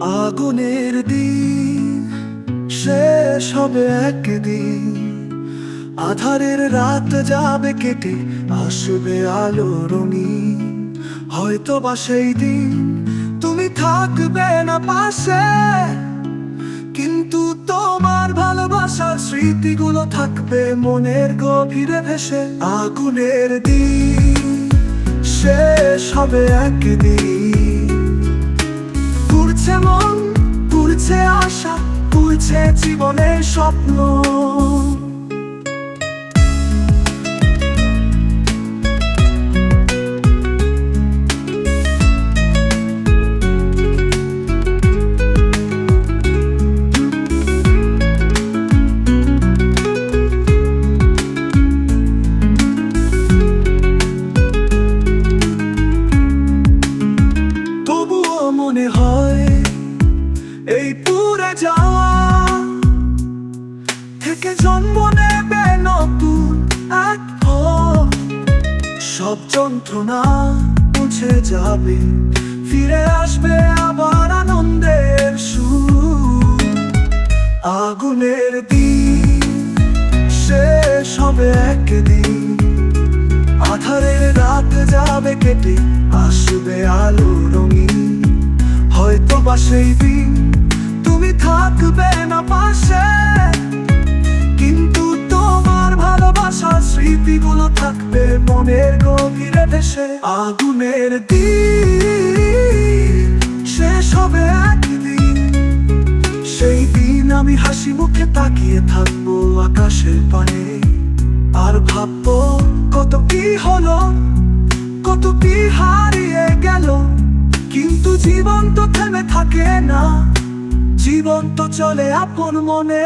আগুনের দিন, শেষ হবে একদিন। আধারের রাত যাবে কেটে, আসবে আলো রঙি। হয়তো বা সেই দিন তুমি থাকবে না পাশে, কিন্তু তোমার ভালোবাসার স্মৃতিগুলো থাকবে মনের গভীরে ভেসে। আগুনের দিন, শেষ হবে একদিন। পুড়ছে মন পুড়ছে আশা পুড়ছে জীবনের স্বপ্ন। এই পুরে যাওয়া থেকে জন্ম নেবে নতুন এক সব যন্ত্রণা মুছে যাবে, ফিরে আসবে আবার আনন্দের সুর। আগুনের দিন শেষ হবে একদিন, আধারের রাত যাবে কেটে, আসবে আলো রঙিন। হয়তো বা সেই দিন থাকবে না পাশে। কিন্তু তোমার ভালোবাসার স্মৃতিগুলো থাকবে মনের গভীরে দেশে আগুনের দিন শেষ হবে একদিন। সেই দিন আমি হাসি মুখে তাকিয়ে থাকব আকাশের পানে। আর ভাববো কত কি হলো, কত কি হারিয়ে গেল। কিন্তু জীবন তো থেমে থাকে না। জীবন তো চলে আপন মনে।